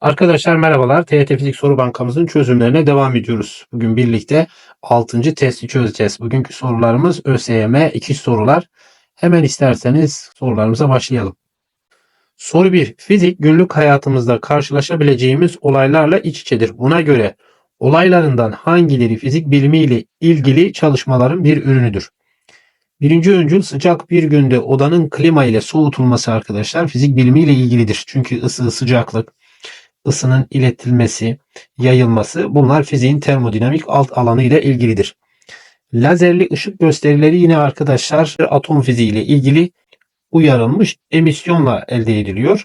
Arkadaşlar merhabalar. TYT Fizik Soru Bankamızın çözümlerine devam ediyoruz. Bugün birlikte 6. testi çözeceğiz. Bugünkü sorularımız ÖSYM 2 sorular. Hemen isterseniz sorularımıza başlayalım. Soru 1. Fizik günlük hayatımızda karşılaşabileceğimiz olaylarla iç içedir. Buna göre olaylarından hangileri fizik bilimiyle ilgili çalışmaların bir ürünüdür? Birinci öncül sıcak bir günde odanın klima ile soğutulması arkadaşlar fizik bilimiyle ilgilidir. Çünkü ısı, sıcaklık, ısının iletilmesi, yayılması bunlar fiziğin termodinamik alt alanı ile ilgilidir. Lazerli ışık gösterileri yine arkadaşlar atom fiziği ile ilgili uyarılmış emisyonla elde ediliyor.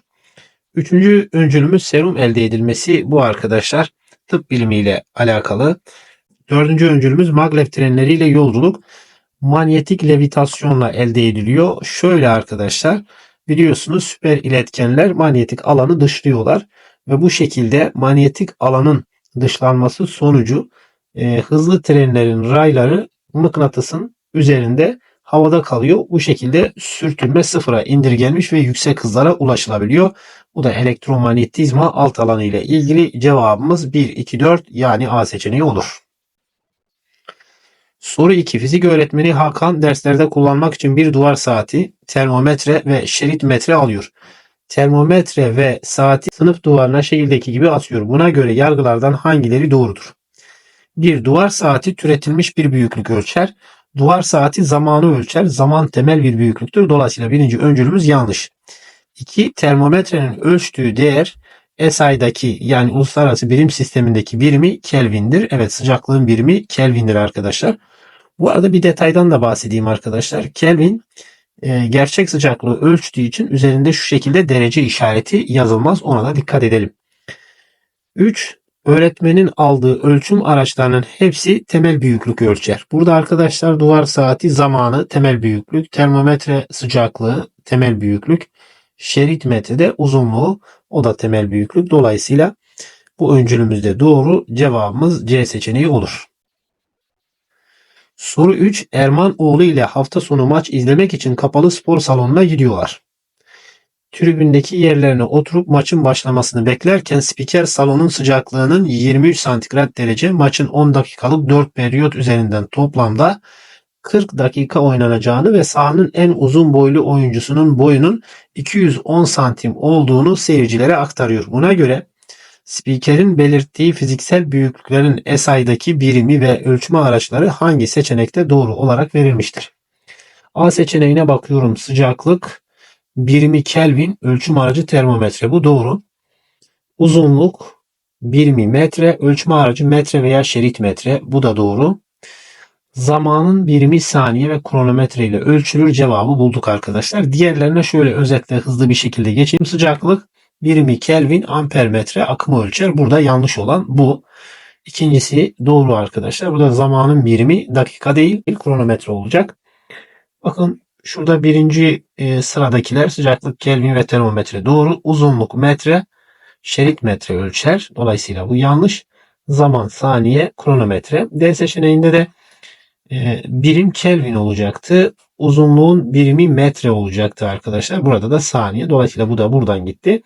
Üçüncü öncülümüz serum elde edilmesi bu arkadaşlar tıp bilimiyle alakalı. Dördüncü öncülümüz maglev trenleriyle yolculuk manyetik levitasyonla elde ediliyor. Şöyle arkadaşlar biliyorsunuz süper iletkenler manyetik alanı dışlıyorlar ve bu şekilde manyetik alanın dışlanması sonucu e, hızlı trenlerin rayları mıknatısın üzerinde havada kalıyor. Bu şekilde sürtünme sıfıra indirgenmiş ve yüksek hızlara ulaşılabiliyor. Bu da elektromanyetizma alt alanı ile ilgili cevabımız 1, 2, 4 yani A seçeneği olur. Soru 2. Fizik öğretmeni Hakan derslerde kullanmak için bir duvar saati, termometre ve şerit metre alıyor. Termometre ve saati sınıf duvarına şekildeki gibi asıyor. Buna göre yargılardan hangileri doğrudur? Bir duvar saati türetilmiş bir büyüklük ölçer. Duvar saati zamanı ölçer. Zaman temel bir büyüklüktür. Dolayısıyla birinci öncülümüz yanlış. 2. Termometrenin ölçtüğü değer SI'daki yani uluslararası birim sistemindeki birimi Kelvin'dir. Evet sıcaklığın birimi Kelvin'dir arkadaşlar. Bu arada bir detaydan da bahsedeyim arkadaşlar. Kelvin e, gerçek sıcaklığı ölçtüğü için üzerinde şu şekilde derece işareti yazılmaz. Ona da dikkat edelim. 3. Öğretmenin aldığı ölçüm araçlarının hepsi temel büyüklük ölçer. Burada arkadaşlar duvar saati zamanı temel büyüklük, termometre sıcaklığı temel büyüklük, şerit metrede uzunluğu o da temel büyüklük. Dolayısıyla bu öncülümüzde doğru cevabımız C seçeneği olur. Soru 3. Erman oğlu ile hafta sonu maç izlemek için kapalı spor salonuna gidiyorlar. Tribündeki yerlerine oturup maçın başlamasını beklerken spiker salonun sıcaklığının 23 santigrat derece maçın 10 dakikalık 4 periyot üzerinden toplamda 40 dakika oynanacağını ve sahanın en uzun boylu oyuncusunun boyunun 210 santim olduğunu seyircilere aktarıyor. Buna göre Spikerin belirttiği fiziksel büyüklüklerin SI'daki birimi ve ölçme araçları hangi seçenekte doğru olarak verilmiştir? A seçeneğine bakıyorum. Sıcaklık birimi Kelvin, ölçüm aracı termometre. Bu doğru. Uzunluk birimi metre, ölçme aracı metre veya şerit metre. Bu da doğru. Zamanın birimi saniye ve kronometre ile ölçülür cevabı bulduk arkadaşlar. Diğerlerine şöyle özetle hızlı bir şekilde geçeyim. Sıcaklık birimi Kelvin ampermetre akımı ölçer. Burada yanlış olan bu. İkincisi doğru arkadaşlar. Burada zamanın birimi dakika değil kronometre olacak. Bakın şurada birinci e, sıradakiler sıcaklık Kelvin ve termometre doğru. Uzunluk metre, şerit metre ölçer. Dolayısıyla bu yanlış. Zaman saniye kronometre. D seçeneğinde de e, birim Kelvin olacaktı. Uzunluğun birimi metre olacaktı arkadaşlar. Burada da saniye. Dolayısıyla bu da buradan gitti.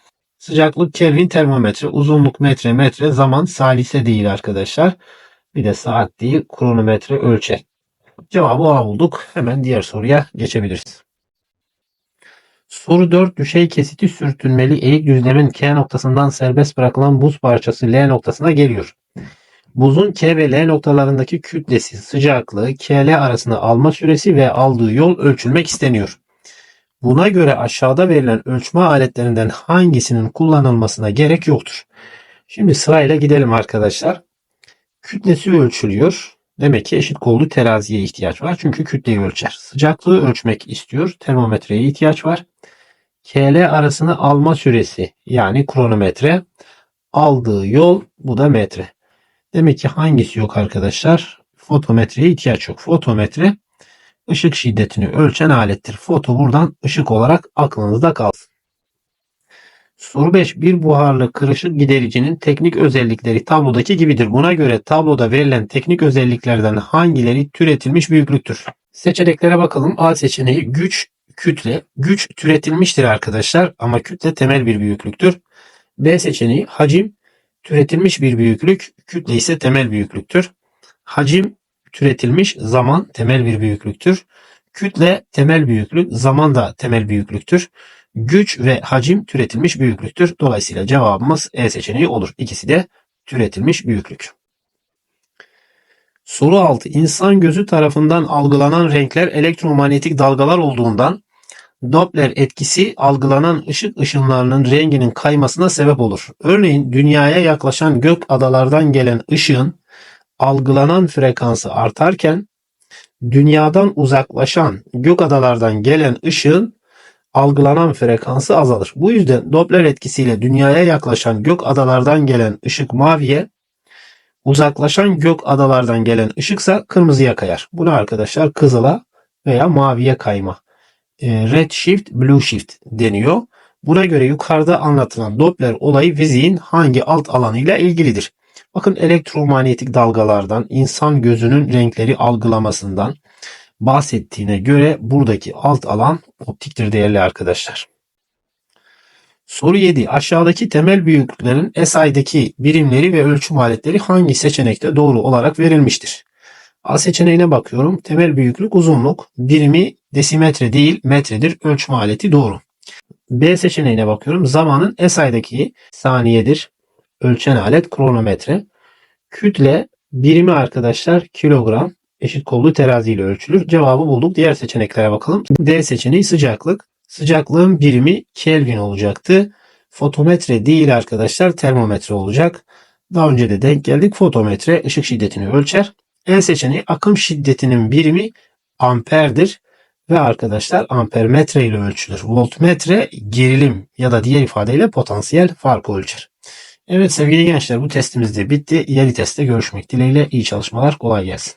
Sıcaklık Kelvin termometre, uzunluk metre metre, zaman salise değil arkadaşlar. Bir de saat değil, kronometre ölçer. Cevabı A bulduk. Hemen diğer soruya geçebiliriz. Soru 4 düşey kesiti sürtünmeli eğik düzlemin K noktasından serbest bırakılan buz parçası L noktasına geliyor. Buzun K ve L noktalarındaki kütlesi, sıcaklığı, KL arasında alma süresi ve aldığı yol ölçülmek isteniyor. Buna göre aşağıda verilen ölçme aletlerinden hangisinin kullanılmasına gerek yoktur. Şimdi sırayla gidelim arkadaşlar. Kütlesi ölçülüyor. Demek ki eşit kollu teraziye ihtiyaç var. Çünkü kütleyi ölçer. Sıcaklığı ölçmek istiyor. Termometreye ihtiyaç var. KL arasını alma süresi yani kronometre. Aldığı yol bu da metre. Demek ki hangisi yok arkadaşlar? Fotometreye ihtiyaç yok. Fotometre ışık şiddetini ölçen alettir. Foto buradan ışık olarak aklınızda kalsın. Soru 5. Bir buharlı kırışık gidericinin teknik özellikleri tablodaki gibidir. Buna göre tabloda verilen teknik özelliklerden hangileri türetilmiş büyüklüktür? Seçeneklere bakalım. A seçeneği güç, kütle. Güç türetilmiştir arkadaşlar ama kütle temel bir büyüklüktür. B seçeneği hacim türetilmiş bir büyüklük, kütle ise temel büyüklüktür. Hacim türetilmiş zaman temel bir büyüklüktür. Kütle temel büyüklük, zaman da temel büyüklüktür. Güç ve hacim türetilmiş büyüklüktür. Dolayısıyla cevabımız E seçeneği olur. İkisi de türetilmiş büyüklük. Soru 6. İnsan gözü tarafından algılanan renkler elektromanyetik dalgalar olduğundan Doppler etkisi algılanan ışık ışınlarının renginin kaymasına sebep olur. Örneğin dünyaya yaklaşan gök adalardan gelen ışığın algılanan frekansı artarken dünyadan uzaklaşan gök adalardan gelen ışığın algılanan frekansı azalır. Bu yüzden Doppler etkisiyle dünyaya yaklaşan gök adalardan gelen ışık maviye, uzaklaşan gök adalardan gelen ışıksa kırmızıya kayar. Buna arkadaşlar kızıla veya maviye kayma. E, red shift, blue shift deniyor. Buna göre yukarıda anlatılan Doppler olayı fiziğin hangi alt alanıyla ilgilidir? Bakın elektromanyetik dalgalardan insan gözünün renkleri algılamasından bahsettiğine göre buradaki alt alan optiktir değerli arkadaşlar. Soru 7. Aşağıdaki temel büyüklüklerin SI'deki birimleri ve ölçüm aletleri hangi seçenekte doğru olarak verilmiştir? A seçeneğine bakıyorum. Temel büyüklük uzunluk. Birimi desimetre değil metredir. Ölçüm aleti doğru. B seçeneğine bakıyorum. Zamanın SI'daki saniyedir. Ölçen alet kronometre. Kütle birimi arkadaşlar kilogram. Eşit kollu terazi ile ölçülür. Cevabı bulduk. Diğer seçeneklere bakalım. D seçeneği sıcaklık. Sıcaklığın birimi Kelvin olacaktı. Fotometre değil arkadaşlar termometre olacak. Daha önce de denk geldik. Fotometre ışık şiddetini ölçer. E seçeneği akım şiddetinin birimi amperdir. Ve arkadaşlar ampermetre ile ölçülür. Voltmetre gerilim ya da diğer ifadeyle potansiyel farkı ölçer. Evet sevgili gençler bu testimiz de bitti. Yeni testte görüşmek dileğiyle iyi çalışmalar kolay gelsin.